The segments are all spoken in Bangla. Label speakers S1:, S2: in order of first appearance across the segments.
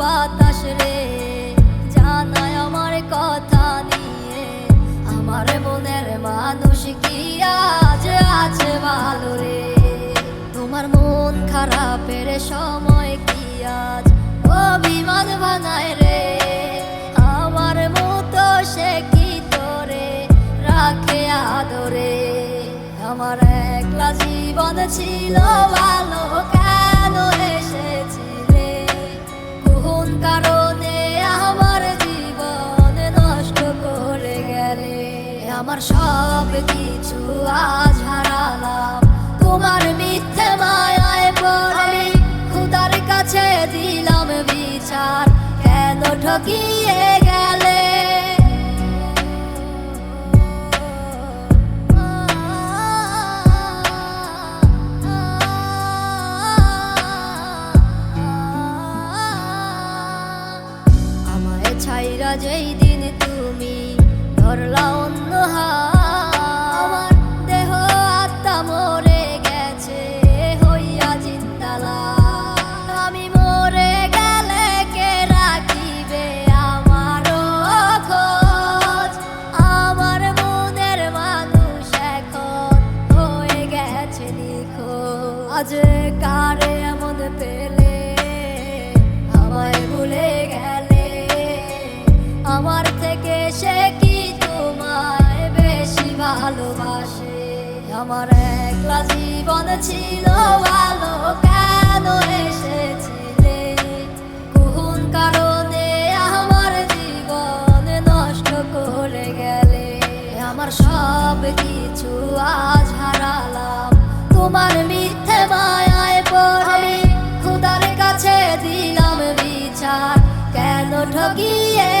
S1: বাতাস রে জানায় আমার কথা নিয়ে। আমার মনের মানুষ কি আজ আছে ভালো রে? তোমার মন খারাপের সময় কি আজ অভিমান ভাঙায় রে? আমার মতো সে কি তোরে রাখে আদরে? আমার একলা জীবন ছিল ভালো কারণে আমার জীবন নষ্ট করে গেলে। আমার সব কিছু আজ হারালাম। তোমার মিথ্যে মায়ায় পড়ে, খুদার কাছে দিলাম বিচার। কেন ঠকিয়ে heart. ভালোবাসে। আমার একলা জীবন ছিল ভালো কেন এসেছিলে? কোন কারণে আমার জীবন নষ্ট করে গেলে? আমার সব কিছু আজ হারালাম। তোমার মিথ্যে মায়ায় পড়ে খুদার কাছে দিলাম বিচার। কেন ঠকিয়ে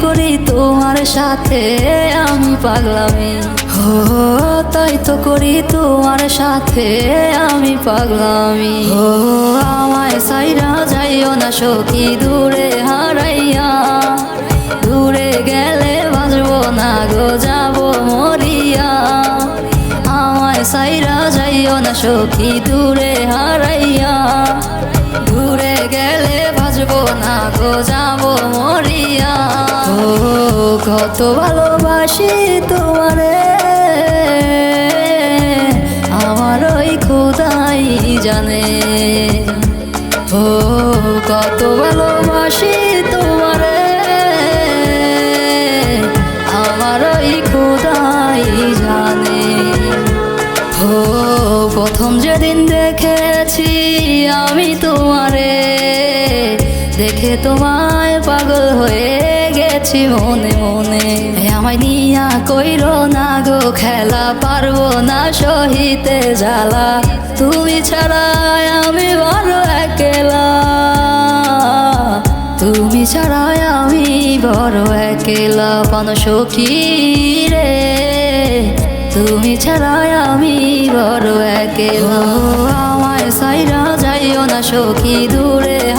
S1: করি তোমার সাথে, আমি পাগলামি। হো তাই তো করি তোমার সাথে, আমি পাগলামি। হো আমায় সাইরা যাইও না সখী, দূরে হারাইয়া। দূরে গেলে বাজবো না গো, যাব মরিয়া। আমায় সাইরা যাইও না সখী, দূরে হারাইয়া। দূরে গেলে বাজবো না গো, যাব মরিয়া। ও কত ভালোবাসি তোমারে। আমার ওই খোদাই জানে। ও কত ভালোবাসি তোমারে। আমার ওই খোদাই জানে। ও প্রথম যেদিন দেখেছি আমি তোমারে। দেখে হয়ে গেছি মনে মনে। আমায় নিয়া কইরো না গো, খেলা পারব না সহিতে জ্বালা। তুমি ছাড়া আমি বড় একলা। তুমি ছাড়া আমি বড় একলা। পান রে, তুমি ছাড়া আমি বড় একলা। আমায় সাইরা যাইও না সখী দূরে।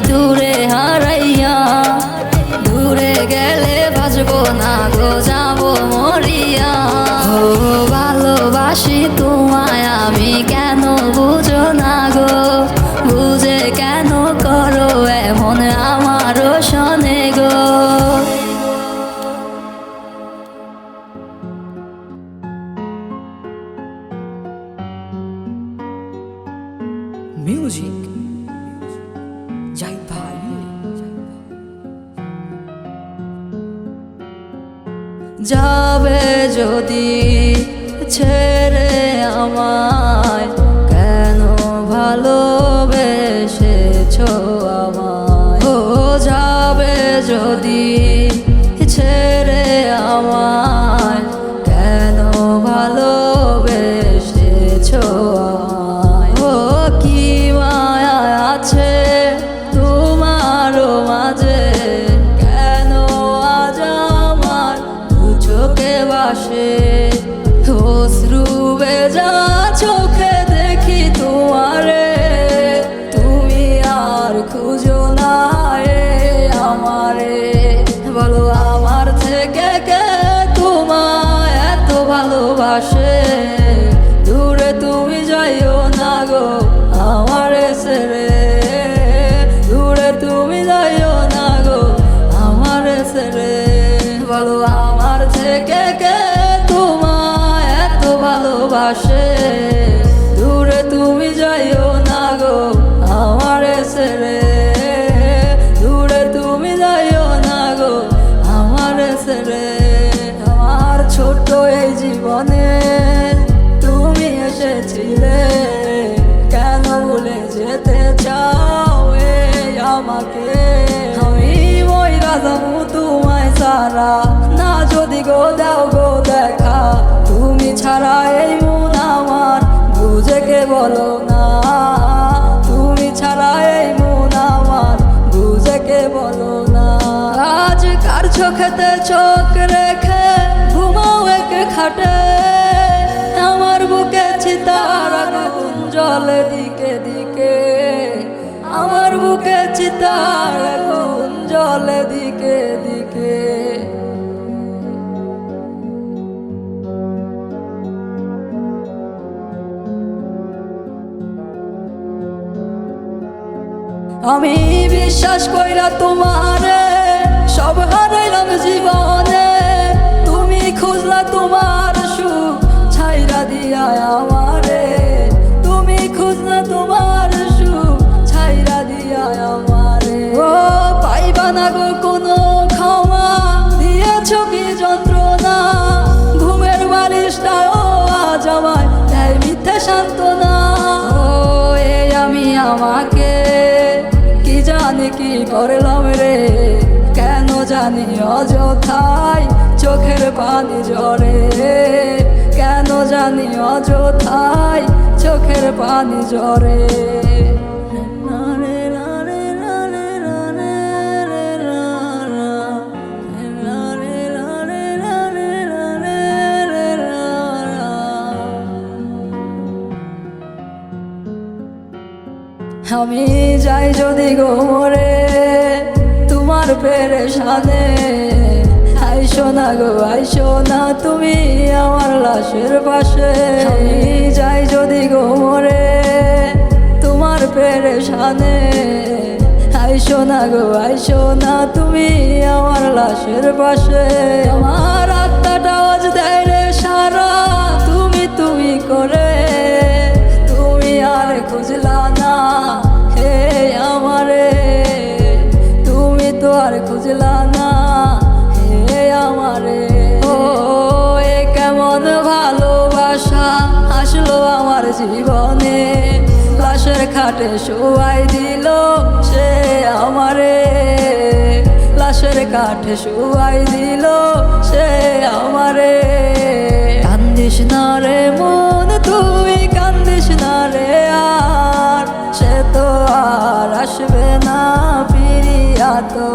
S1: দূরে হারাইয়া, দূরে গেলে বাজবো না গো, যাব মরিয়া। ও ভালোবাসি তোমায়, আমি কেন বুঝো না গো? বুঝে কেন করো এমন আমারও শোনে গো?
S2: মিউজিক
S1: যাবে যদি ছেড়ে আমায় যেতে চাও এই আমাকে আমি ওই রাজামু তোমায় সারা না যদি গো দাও গো দেখা তুমি ছাড়া এই মন আমার বুঝে বলো না তুমি ছাড়া এই মন আমার বুঝে বলো না আজ কার চোখেতে চোখ রেখে ঘুমাও এক খাটে আমার বুকে চিতার জলে দিকে দিকে আমার বুকে চিতার আগুন জলে দিকে দিকে। আমি বিশ্বাস কইরা তোমারে সব হারাইলাম জীবনে, তুমি খুঁজলা তোমার সুখ ছাইরা দিয়া আমারে। না গো কোনো ক্ষমা। দিয়েছ কি যন্ত্রণা? ঘুমের বালিশটাও আজ আমায় দেয় মিথ্যে সান্ত্বনা। এই আমি আমাকে কি জানি কি করলাম রে? কেন জানি অযথাই চোখের পানি ঝরে। কেন জানি অযথাই চোখের পানি ঝরে? আমি যাই যদি গোমরে, তোমার পেরেশানে। আইসো না গো, আইসো না তুমি আমার লাশের পাশে। আমি যাই যদি গোমরে, তোমার পেরেশানে। আইসো না গো, আইসো না তুমি আমার লাশের পাশে। আমার আর খুঁজলা না। হে আমারে। ও, এ কেমন ভালোবাসা আসলো আমার জীবনে। লাশের খাটে শোয়াই দিল সে আমারে। লাশের কাঠে শোয়াই দিল সে আমারে। কান্দিস না রে মন তুই কান্দিস না রে আর। সে তো আর আসবে না তো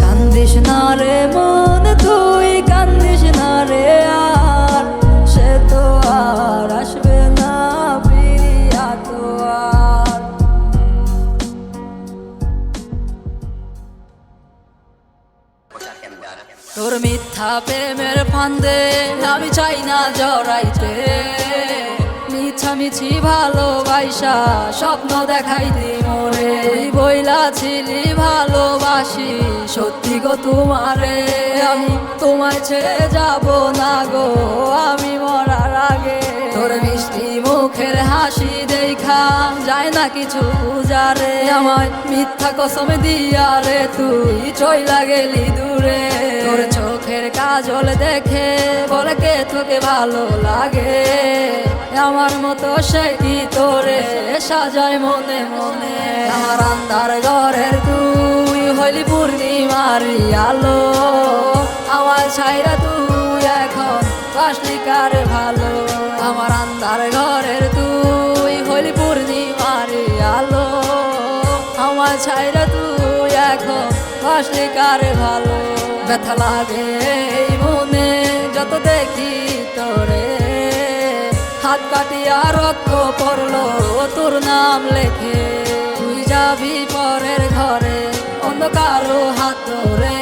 S1: কান্দিস না রে মন, তুই কান্দিস না রে আর। সে তো আর আসবে না ফিরিয়া তো আর। তোর মিথ্যা প্রেমের ফান্দে আমি চাই না জড়াইতে। মিছামিছি ভালোবাসা স্বপ্ন দেখাইতে মোরে বইলা ছিলি ভালোবাসি, সত্যি গো তোমারে, আমি তোমায় ছেড়ে যাব না গো, আমি মরার আগে। তোর মিষ্টি মুখের হাসি দেখা, যায় না কিছু বুঝারে। আমায় মিথ্যা কসম দিয়া রে, তুই চইলা গেলি দূরে। তোর চোখের কাজল দেখে বলে কে তোকে ভালো লাগে? আমার মতো সে কি তোরে সাজায় মনে মনে? আমার আন্ধার ঘরের তুই হইলি পূর্ণিমারি আলো। আমার ছাইরা তুই এখন বাসলি ভালো? আমার আন্ধার ঘরের তুই হইলি পূর্ণিমারি আলো। আমার ছাইরা তুই এখন বাসলি ভালো? ব্যথা লাগে মনে, যত দেখি তোরে। হাত কাটিয়া রক্ত পড়ল, তোর নাম লেখে। তুই যাবি পরের ঘরে অন্ধকারও হাত ধরে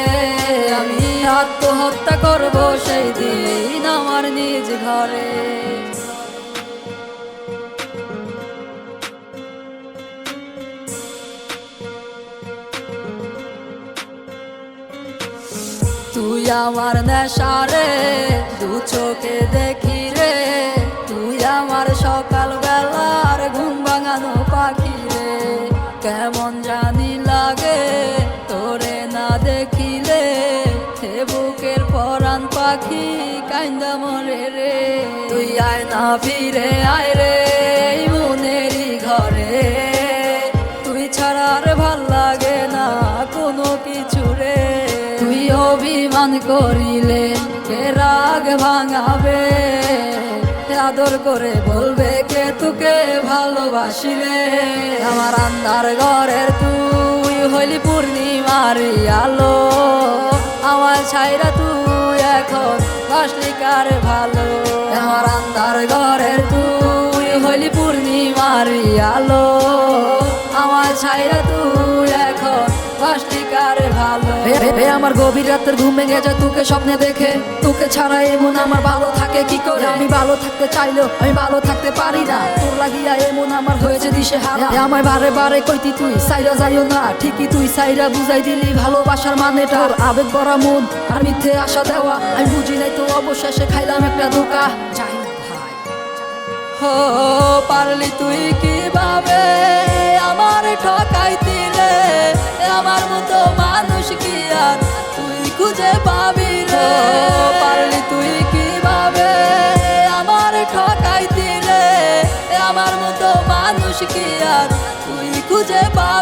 S1: আমি আত্মহত্যা করব সেই দিন আমার নিজ ঘরে। তুই আমার নেশারে, দু চোখে দেখি রে। তুই আমার সকাল বেলার ঘুম ভাঙানো পাখি রে। কেমন জানি লাগে তোরে না দেখিলে হে বুকের পরাণ পাখি কান্দা মরে রে। তুই আয় না ফিরে, আয় রে মনেরই ঘরে। তুই ছাড়া আর ভালো লাগে না কোনো কিছু রে। তুই অভিমান করিলে কে রাগ ভাঙাবে? আদর করে বলবে, কে তোকে ভালোবাসিলে? আমার আন্ধার ঘরের তুই হইলি পূর্ণিমারি আলো। আমার ছাইরা তুই এখন বাসলি কার ভালো? আমার আন্ধার ঘরের তুই হইলি পূর্ণিমারি আলো। আমার ছাইরা তুই এখন কার ভালো। এ আমার গভীর রাতের ঘুম ভেঙে যায় তোকে স্বপ্নে দেখে। তোকে ছাড়া এমন আমার ভালো থাকে কি করে? আমি ভালো থাকতে চাইলেও আমি ভালো থাকতে পারি না। তোর লাগিয়া এমন আমার হয়েছে দিশে হারা আমায় বারে বারে কইতি তুই সাইরা যাইও না। ঠিকই তুই সাইরা বুঝাই দিলি ভালোবাসার মানেটা। তোর আবেগ ভরা মন আর মিথ্যে আশা দেওয়া। আমি বুঝি নাই তো অবশেষে খাইলাম একটা ধোকা। চাই হো পারলি তুই কীভাবে আমার ঠকাইতে আমার মতো মানুষ কি আর তুই খুঁজে পাবি রে? পারলি তুই কীভাবে? আমার ঠকাই দিলে আমার মতো মানুষ কি আর তুই খুঁজে পাবি